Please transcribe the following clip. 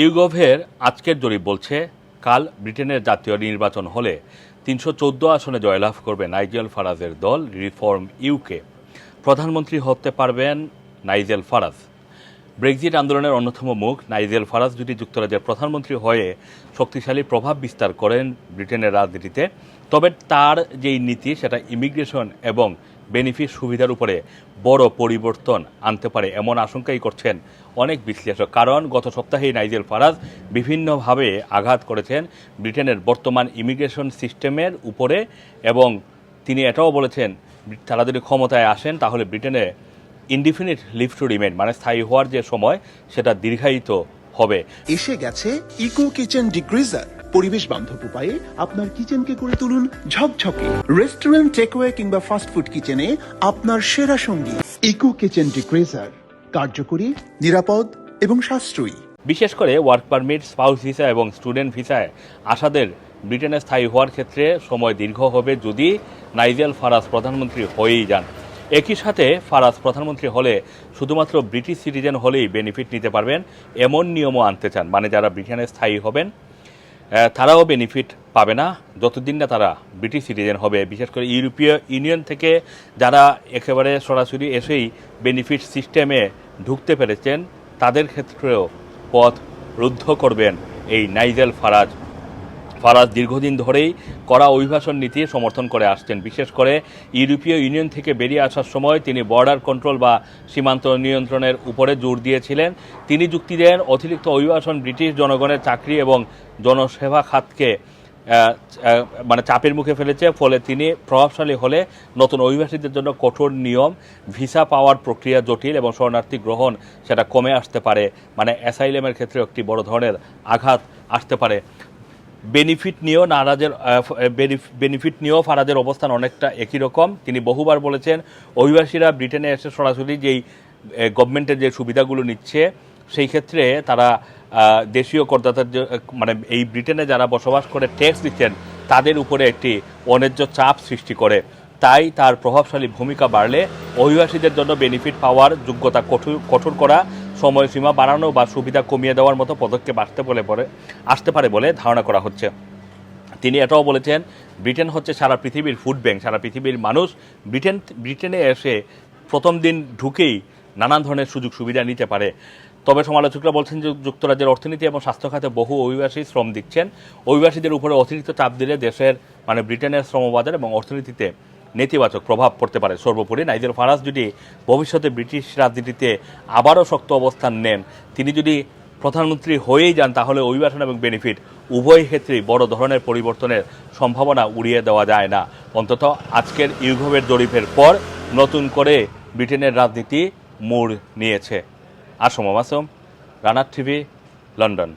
ইউগভের আজকের জরিপ বলছে, কাল ব্রিটেনের জাতীয় নির্বাচন হলে তিনশো চোদ্দ আসনে জয়লাভ করবে নাইজেল ফারাজের দল রিফর্ম ইউকে। প্রধানমন্ত্রী হতে পারবেন নাইজেল ফারাজ। ব্রেক্সিট আন্দোলনের অন্যতম মুখ নাইজেল ফারাজ, যদি যুক্তরাজ্যের প্রধানমন্ত্রী হয়ে শক্তিশালী প্রভাব বিস্তার করেন ব্রিটেনের রাজনীতিতে, তবে তার যেই নীতি, সেটা ইমিগ্রেশন এবং বেনিফিট সুবিধার উপরে বড় পরিবর্তন আনতে পারে এমন আশঙ্কাই করছেন অনেক বিশ্লেষক। কারণ গত সপ্তাহেই নাইজেল ফারাজ বিভিন্নভাবে আঘাত করেছেন ব্রিটেনের বর্তমান ইমিগ্রেশন সিস্টেমের উপরে এবং তিনি এটাও বলেছেন, তারা যদি ক্ষমতায় আসেন, তাহলে ব্রিটেনে ইনডিফিনিট লিভ টু রিমেন মানে স্থায়ী হওয়ার যে সময় সেটা দীর্ঘায়িত হবে। এসে গেছে ইকো কিচেন ডিগ্রিজার পরিবেশ বান্ধব উপায়ে আপনার কিচেনকে করে তুলুন ঝকঝকে। রেস্টুরেন্ট টেকওয়ে কিংবা ফাস্টফুড কিচেনে আপনার সেরা সঙ্গী। ইকো কিচেন ডিগ্রিজার কার্যকরী নিরাপদ এবং সাশ্রয়ী। বিশেষ করে ওয়ার্ক পারমিট স্পাউস ভিসা এবং স্টুডেন্ট ভিসায় আসাদের ব্রিটেনে স্থায়ী হওয়ার ক্ষেত্রে সময় দীর্ঘ হবে যদি নাইজেল ফারাজ প্রধানমন্ত্রী হয়েই যান। একই সাথে ফারাজ প্রধানমন্ত্রী হলে শুধুমাত্র ব্রিটিশ সিটিজেন হলেই বেনিফিট নিতে পারবেন, এমন নিয়মও আনতে চান। মানে যারা ব্রিটেনে স্থায়ী হবেন তারাও বেনিফিট পাবে না। যতদিন না তারা ব্রিটিশ সিটিজেন হবে, বিশেষ করে ইউরোপীয় ইউনিয়ন থেকে যারা একেবারে সরাসরি এসেই বেনিফিট সিস্টেমে ঢুকতে পেরেছেন, তাদের ক্ষেত্রেও পথ রুদ্ধ করবেন এই নাইজেল ফারাজ ফারাজ দীর্ঘদিন ধরেই কড়া অভিবাসন নীতি সমর্থন করে আসছেন। বিশেষ করে ইউরোপীয় ইউনিয়ন থেকে বেরিয়ে আসার সময় তিনি বর্ডার কন্ট্রোল বা সীমান্ত নিয়ন্ত্রণের উপরে জোর দিয়েছিলেন। তিনি যুক্তি দেন, অতিরিক্ত অভিবাসন ব্রিটিশ জনগণের চাকরি এবং জনসেবা খাতকে মানে চাপের মুখে ফেলেছে। ফলে তিনি প্রভাবশালী হলে নতুন অভিবাসীদের জন্য কঠোর নিয়ম, ভিসা পাওয়ার প্রক্রিয়া জটিল এবং শরণার্থী গ্রহণ সেটা কমে আসতে পারে। মানে অ্যাসাইলেমের ক্ষেত্রে একটি বড় ধরনের আঘাত আসতে পারে। বেনিফিট নিয়েও নারাজের বেনিফিট নিয়েও ফারাজের অবস্থান অনেকটা একই রকম। তিনি বহুবার বলেছেন, অভিবাসীরা ব্রিটেনে এসে সরাসরি যেই গভর্নমেন্টের যে সুবিধাগুলো নিচ্ছে, সেই ক্ষেত্রে তারা দেশীয় করদাতার মানে এই ব্রিটেনে যারা বসবাস করে ট্যাক্স দিচ্ছেন, তাদের উপরে একটি অন্যায্য চাপ সৃষ্টি করে। তাই তার প্রভাবশালী ভূমিকা বাড়লে অভিবাসীদের জন্য বেনিফিট পাওয়ার যোগ্যতা কঠোর কঠোর করা সময়সীমা বাড়ানো বা সুবিধা কমিয়ে দেওয়ার মতো পদক্ষেপ আসতে বলে পরে আসতে পারে বলে ধারণা করা হচ্ছে। তিনি এটাও বলেছেন, ব্রিটেন হচ্ছে সারা পৃথিবীর ফুড ব্যাংক সারা পৃথিবীর মানুষ। ব্রিটেন, ব্রিটেনে এসে প্রথম দিন ঢুকেই নানান ধরনের সুযোগ সুবিধা নিতে পারে। তবে সমালোচকরা বলছেন যে যুক্তরাজ্যের অর্থনীতি এবং স্বাস্থ্য খাতে বহু অভিবাসী শ্রম দিচ্ছেন। অভিবাসীদের উপরে অতিরিক্ত চাপ দিলে দেশের মানে ব্রিটেনের শ্রমবাজার এবং অর্থনীতিতে নেতিবাচক প্রভাব পড়তে পারে। সর্বোপরি নাইজেল ফারাজ যদি ভবিষ্যতে ব্রিটিশ রাজনীতিতে আবারও শক্ত অবস্থান নেন, তিনি যদি প্রধানমন্ত্রী হয়েই যান, তাহলে অভিবাসন এবং বেনিফিট উভয় ক্ষেত্রেই বড় ধরনের পরিবর্তনের সম্ভাবনা উড়িয়ে দেওয়া যায় না। অন্তত আজকের ইউগোভের জরিপের পর নতুন করে ব্রিটেনের রাজনীতি মোড় নিয়েছে। আসম আসম রানার টিভি, লন্ডন।